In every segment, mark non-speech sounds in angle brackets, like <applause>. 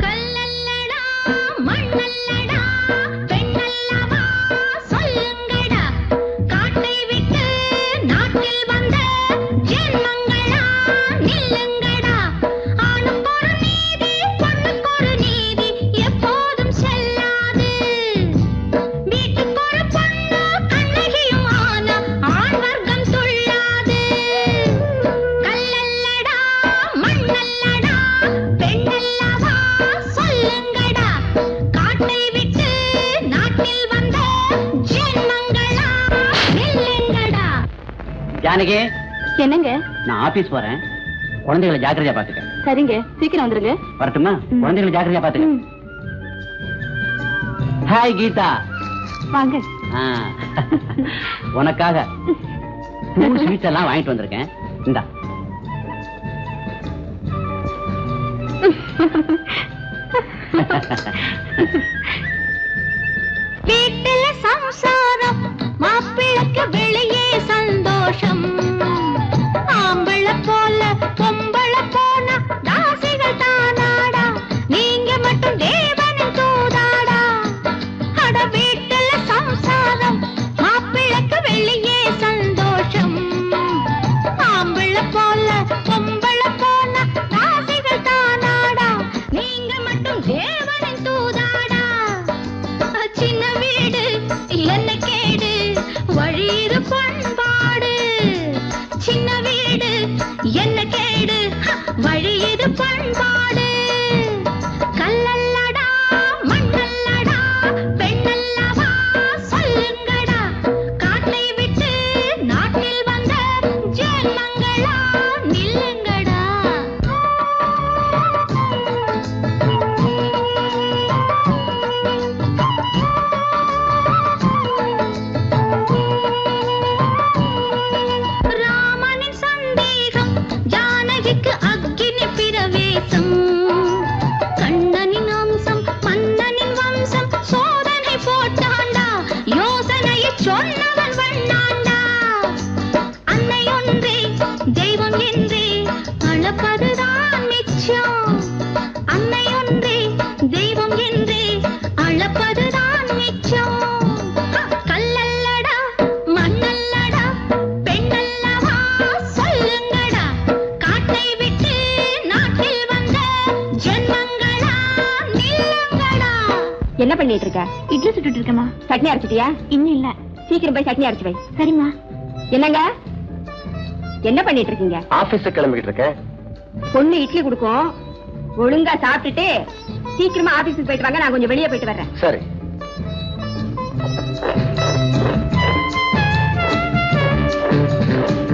கல்லல்லடா மண்ணல்லடா. ஜானகி என்னங்க? நான் ஆபீஸ் போறேன். குழந்தைகளை ஜாக்கிரதையா பாத்துக்க. சரிங்க சீக்கிரம் வந்துருங்க. வரட்டுமா. குழந்தைகளை ஜாக்கிரதையா பாத்துக்க. ஹாய் கீதா. வாங்க. உனக்காக ஸ்வீட்ஸ் எல்லாம் வாங்கிட்டு வந்திருக்கேன். இந்தா. வீட்டுல சம்சாரம் மாப்பிள்ளைக்கு வெளியே சந்தோஷம். ஆம்பள போல பொம்பள போன தாசிகள் தானாடா. நீங்க மட்டும் தேவனின் தூதாடா. அட வீட்டுல சம்சாரம் மாப்பிளக்கு வெளியே சந்தோஷம். ஆம்பள போல பொம்பள போன தாசிகள் தானாடா. நீங்க மட்டும் தேவனின் தூதாடா. சின்ன வீடு என்ன கேடு? வழியிரு பண்பா என்ன பண்ணிட்டு இருக்க? இட்லி சுட்டுட்டு இருக்கமா சட்னி அரைச்சிட்டியா? இன்னும் இல்ல. சீக்கிரம் போய் சட்னி அரைச்சு வை. சரிம்மா. என்னங்க? என்ன பண்ணிட்டு இருக்கீங்க? ஆபீஸ் கிளம்பிக்கிட்டு இருக்கேன். பொண்ணு இட்லி கொடுக்கும். ஒழுங்கா சாப்பிட்டுட்டு சீக்கிரமா ஆபீஸுக்கு போயிட்டு வாங்க. நான் கொஞ்சம் வெளியே போயிட்டு வர்றேன். சரி.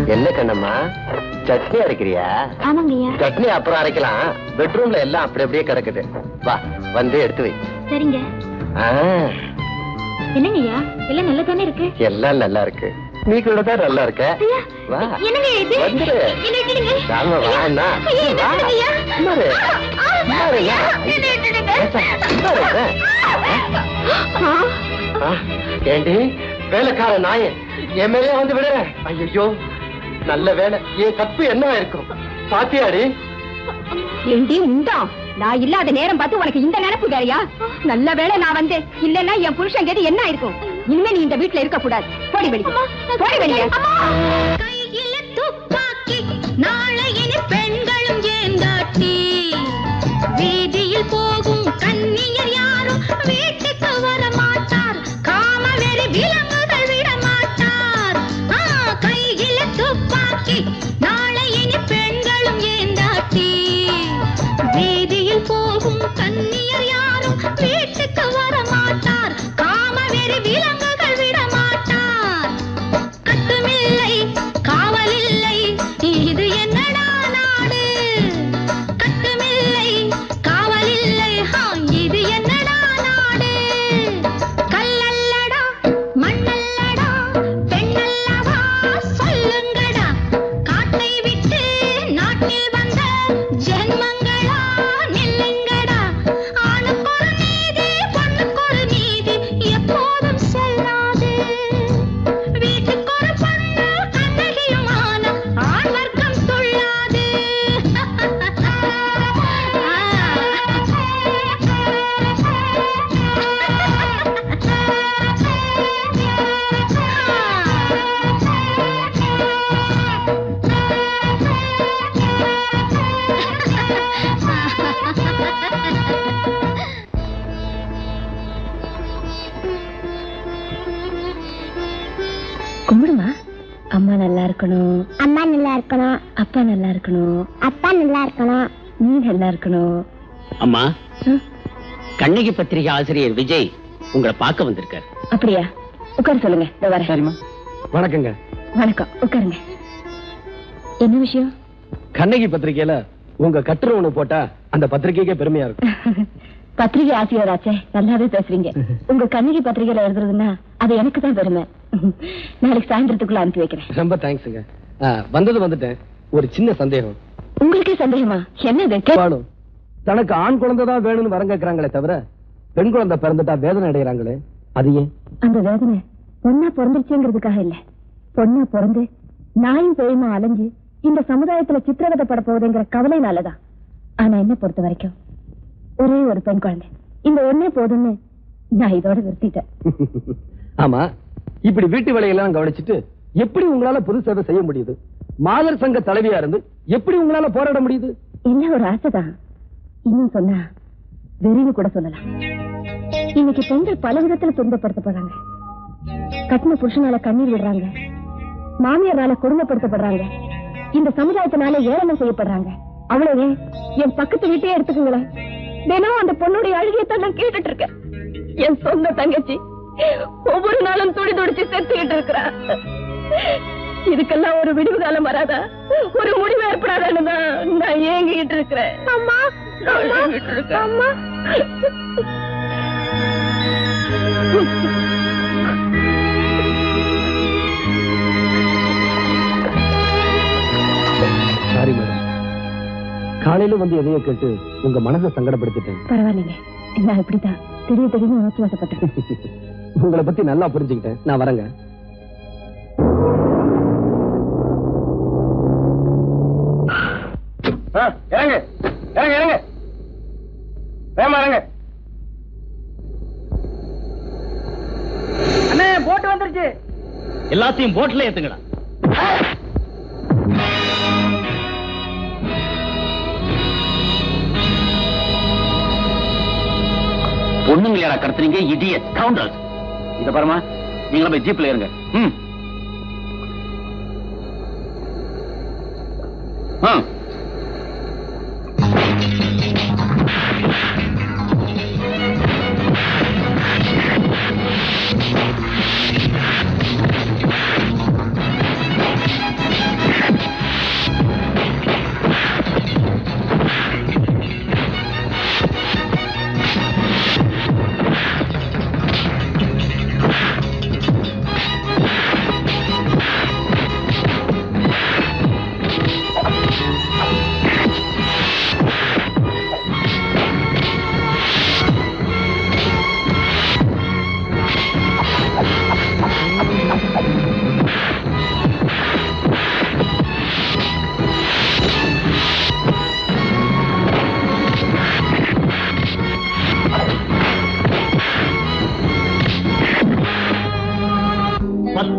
என்ன கண்ணம்மா? சட்னி அரைக்கிறியா? ஆமாங்கய்யா. சட்னி அப்புறம் அரைக்கலாம். பெட்ரூம்ல எல்லாம் அப்படி அப்படியே கிடக்குது. வா வந்து எடுத்து வை. சரிங்க. ஆ, என்னங்கய்யா எல்லாம் நல்லா தானே இருக்கு? எல்லாம் நல்லா இருக்கு. நீ கூட தான் நல்லா இருக்க? வா. என்னங்க இது? வந்துரு. சாம வா அண்ணா ஐயா, வா. ஐயா. ஐயா, ஏண்டி? வேலைக்கார நாயே. என் மேலே வந்து விடுற ஐயோ நல்ல வேலை. என் கப்பு என்ன இருக்கும் பாத்தியாடி? ஏண்டி உண்டா? நான் இல்லாத நேரம் பார்த்து உனக்கு இந்த நினைப்பு வேறையா? நல்ல வேளை நான் வந்து இல்லன்னா என் புருஷன் கேது என்ன இருக்கும் இனிமே நீ இந்த வீட்டுல இருக்க கூடாது போடி வெளியே. போடி வெளியே. நல்லா இருக்கணும் அப்பா நல்லா இருக்கணும் அப்பா நல்லா இருக்கணும் நீ நல்லா இருக்கணும் அம்மா கண்ணகி பத்திரிகை ஆசிரியர் விஜய் உங்களை பார்க்க வந்திருக்காரு. அப்படியா? உட்கார சொல்லுங்க இதோ சரிம்மா. வணக்கங்க. வணக்கம் உட்காருங்க. என்ன விஷயம்? கண்ணகி பத்திரிக்கையில உங்க கட்டுரை ஒண்ணு போட்டா அந்த பத்திரிக்கைக்கே பெருமையா இருக்கும். <laughs> பத்திரிகை ஆசிரியராச்சே நல்லாவே பேசுறீங்க. உங்க கண்ணகி பத்திரிகையில எழுதுறதுன்னா அது எனக்கு தான் பெருமை. <laughs> நாளைக்கு சாயந்தரத்துக்குள்ள அனுப்பி வைக்கிறேன். ரொம்ப தேங்க்ஸுங்க வந்தது வந்துட்டேன். ஒரு சின்ன சந்தேகம். உங்களுக்கே சந்தேகமா? என்னது? தனக்கு ஆண் குழந்தை தான் வேணும்னு வரம் கேட்கறாங்களே தவிர பெண் குழந்தை பிறந்துட்டா வேதனை அடைகிறாங்களே? அது ஏன்? அந்த வேதனை பொண்ணா பிறந்துருச்சுங்கிறதுக்காக இல்ல. பொண்ணா பிறந்து நாயும் பேயுமா அலைஞ்சு இந்த சமுதாயத்துல சித்திரவதைப்பட போகுதுங்கிற கவலைனாலதான் ஆனா என்ன பொறுத்த வரைக்கும்? ஒரே ஒரு பெண் குழந்தை. இந்த ஒண்ணே போதும்னு நான் இதோட நிறுத்திட்டேன். <laughs> ஆமா இப்படி வீட்டு வேலையெல்லாம் கவனிச்சுட்டு எப்படி உங்களால பொது சேவை செய்ய முடியுது? மாதர் சங்க தலைவியா இருந்து எப்படி உங்களால போராட முடியுது? என்ன ஒரு ஆசைதான். இன்னும் சொன்னா வெறிவு கூட சொல்லலாம். இன்னைக்கு பெண்கள் பல விதத்துல துன்பப்படுத்தப்படுறாங்க கட்டின புருஷனால கண்ணீர் விடுறாங்க. மாமியாரால கொடுமைப்படுத்தப்படுறாங்க. இந்த சமுதாயத்தினால ஏளனம் செய்யப்படுறாங்க. அவ்வளவு. என் பக்கத்து வீட்டையே எடுத்துக்கங்களேன். தினம் அந்த பொண்ணுடைய அழுகியத்தான் நான் கேட்டுட்டு இருக்கேன். என் சொந்த தங்கச்சி ஒவ்வொரு நாளும் துடி துடிச்சு செத்துக்கிட்டு இருக்கிறான் இதுக்கெல்லாம் ஒரு விடிவு காலம் வராதா? ஒரு முடிவு ஏற்படாதான்னு தான் நான் ஏங்கிட்டு இருக்கிறேன். அம்மா அம்மா சாரி மேடம் காலையில வந்து எதையோ கேட்டு உங்க மனசை சங்கடப்படுத்திட்டேன். பரவாயில்லைங்க. நான் இப்படிதான் திடீர் திடீர்னு உணர்ச்சி வசப்பட்டேன் <laughs> உங்களை பத்தி நல்லா புரிஞ்சுக்கிட்டேன். நான் வரேங்க. இறங்க. இறங்க இறங்க. வேமா இறங்க. அண்ணே போட்டு வந்துருச்சு. எல்லாத்தையும் போட்ல ஏத்துங்கடா. பொண்ணுங்களையாடா கடத்துறீங்க? இடியட் கவுண்டர்ஸ் இத பாருமா நீங்களும் போய் ஜீப்ல இருங்க ம். ஆ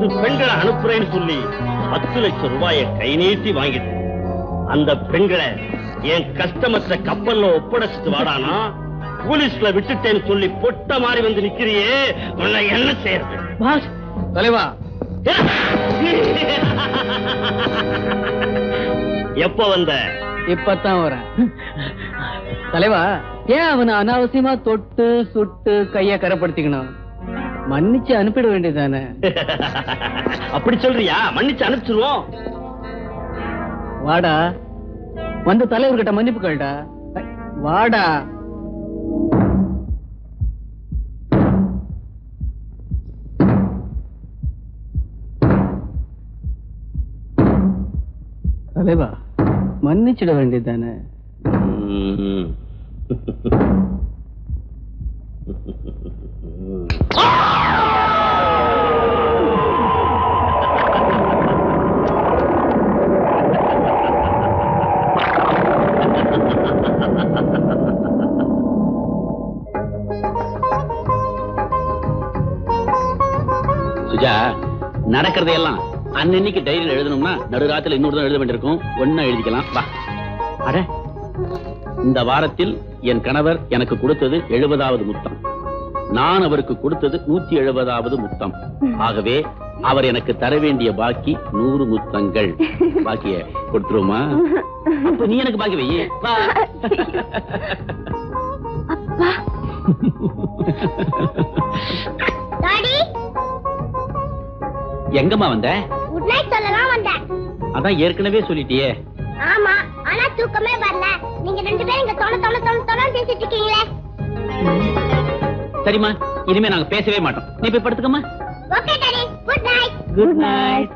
பத்து பெண்களை அனுப்புறேன்னு சொல்லி பத்து லட்சம் ரூபாயை கை நீட்டி வாங்கிட்டு அந்த பெண்களை என் கஸ்டமர்ஸ கப்பல்ல ஒப்படைச்சிட்டு வாடானா? போலீஸ்ல விட்டுட்டேன்னு சொல்லி பொட்ட மாதிரி வந்து நிக்கிறியே உன்னை என்ன செய்யறது தலைவா. எப்ப வந்த? இப்பதான் வரேன். தலைவா ஏன் அவனை அனாவசியமா தொட்டு சுட்டு கைய கரப்படுத்திக்கணும்? மன்னிச்சு அனுப்பிட வேண்டியதானே அப்படி சொல்றியா? மன்னிச்சு அனுப்பிச்சிருவோம். வாடா. வந்த தலைவர்கிட்ட மன்னிப்பு கேளுடா. வாடா. தலைவா மன்னிச்சிட வேண்டியதானே. சுஜா நடக்கிறதையெல்லாம் அன்னன்னைக்கு டைரியில் எழுதணும்னா நடுராத்தில் இன்னொரு தான் எழுத வேண்டியிருக்கும். ஒன்னா எழுதிக்கலாம். வா. அட இந்த வாரத்தில் என் கணவர் எனக்கு கொடுத்தது எழுபதாவது முத்தம். நான் அவருக்கு கொடுத்தது நூத்தி எழுபதாவது முத்தம். ஆகவே அவர் எனக்கு தர வேண்டிய பாக்கி நூறு முத்தங்கள். பாக்கிய கொடுத்துருமா அப்ப நீ எனக்கு பாக்கி வை. வா. அப்பா. டாடி. எங்கம்மா வந்த? குட் நைட் சொல்லலாம் வந்தேன். அதான் ஏற்கனவே சொல்லிட்டியே. ஆமா ஆனா தூக்கமே வரல. நீங்க ரெண்டு பேரும் இங்க தொண தொண தொண தொண பேசிட்டு இருக்கீங்களே. சரிம்மா இனிமே நாங்க பேசவே மாட்டோம். நீ போய் படுத்துக்கம்மா. Good night good night